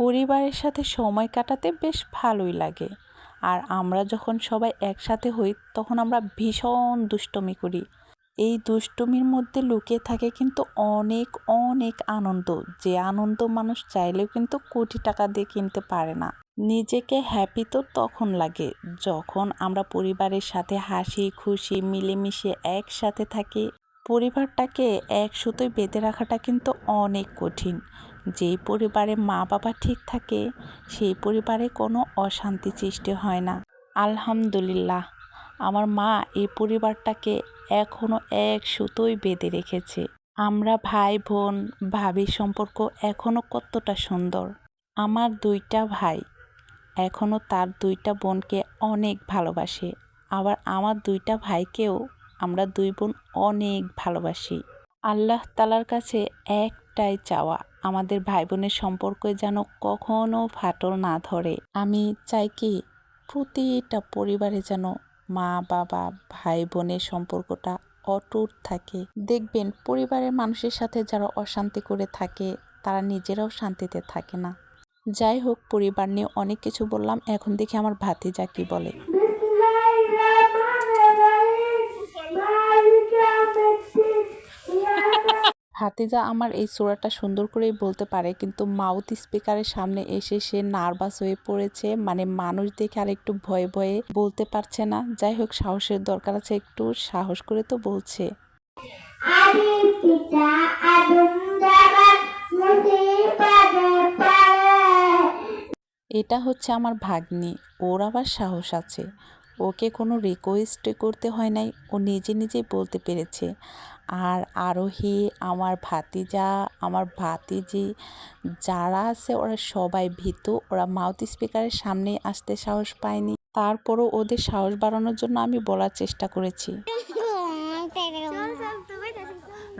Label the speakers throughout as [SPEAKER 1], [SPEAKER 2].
[SPEAKER 1] পরিবারের সাথে সময় কাটাতে বেশ ভালোই লাগে। আর আমরা যখন সবাই একসাথে হই, তখন আমরা ভীষণ দুষ্টুমি করি। এই দুষ্টমির মধ্যে লুকিয়ে থাকে কিন্তু অনেক অনেক আনন্দ। যে আনন্দ মানুষ চাইলেও কিন্তু কোটি টাকা দিয়ে কিনতে পারে না। নিজেকে হ্যাপি তো তখন লাগে। যখন আমরা পরিবারের সাথে হাসি, খুশি, মিলেমিশে একসাথে থাকি পরিবারটাকে এক সুতোয় বেঁধে রাখাটা কিন্তু অনেক কঠিন। যেই পরিবারে মা বাবা ঠিক থাকে, সেই পরিবারে কোনো অশান্তি সৃষ্টি হয় না। আলহামদুলিল্লাহ, আমার মা এই পরিবারটাকে এখনও এক সুতোয় বেঁধে রেখেছে। আমরা ভাই বোন ভাবির সম্পর্ক এখনও কতটা সুন্দর। আমার দুইটা ভাই এখনও তার দুইটা বোনকে অনেক ভালোবাসে। আবার আমার দুইটা ভাইকেও আমরা দুই বোন অনেক ভালোবাসি। আল্লাহ তালার কাছে একটাই চাওয়া, আমাদের ভাই বোনের সম্পর্কে যেন কখনো ফাটল না ধরে। আমি চাই কি প্রতিটা পরিবারে যেন মা, বাবা ভাই বোনের সম্পর্কটা অটুট থাকে। দেখবেন পরিবারের মানুষের সাথে যারা অশান্তি করে থাকে, তারা নিজেরাও শান্তিতে থাকে না। যাই হোক, পরিবার নিয়ে অনেক কিছু বললাম, এখন দেখি আমার ভাতিজা কি বলে। ভাতিজা আমার এই সুরাটা সুন্দর করেই বলতে পারে, কিন্তু মাউথ স্পিকারের সামনে এসে সে নার্ভাস হয়ে পড়েছে মানে মানুষ দেখে আর একটু ভয়ে ভয়ে বলতে পারছে না। যাই হোক, সাহসের দরকার আছে একটু, সাহস করে তো বলছে। এটা হচ্ছে আমার ভাগ্নি, ওর আবার সাহস আছে। ওকে কোনো রিকোয়েস্ট করতে হয় নাই। ও নিজে নিজেই বলতে পেরেছে। আর আরোহী আমার ভাতিজা আমার ভাতিজি যারা আছে ওরা সবাই ভীত। ওরা মাউথ স্পিকারের সামনে আসতে সাহস পায়নি। তারপরও ওদের সাহস বাড়ানোর জন্য আমি বলার চেষ্টা করেছি।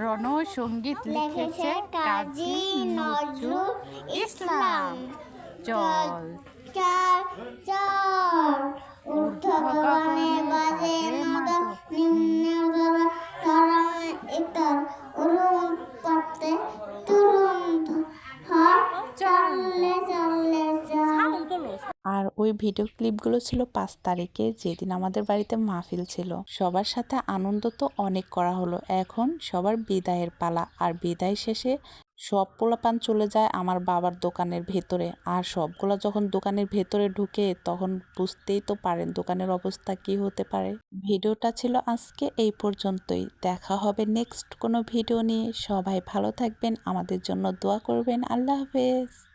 [SPEAKER 1] রণ সংগীত
[SPEAKER 2] লিখেছে কাজী নজরুল ইসলাম।
[SPEAKER 1] চল
[SPEAKER 2] চার চার उठकने
[SPEAKER 1] আর ওই ভিডিও ক্লিপগুলো ছিল পাঁচ তারিখে যেদিন আমাদের বাড়িতে মাহফিল ছিল। সবার সাথে আনন্দ তো অনেক করা হলো। এখন সবার বিদায়ের পালা। আর বিদায় শেষে সব পোলাপান চলে যায় আমার বাবার দোকানের ভেতরে। আর সবগুলো যখন দোকানের ভেতরে ঢুকে তখন বুঝতেই তো পারেন দোকানের অবস্থা কি হতে পারে। ভিডিওটা ছিল আজকে এই পর্যন্তই। দেখা হবে নেক্সট কোনো ভিডিও নিয়ে। সবাই ভালো থাকবেন। আমাদের জন্য দোয়া করবেন। আল্লাহ হাফেজ।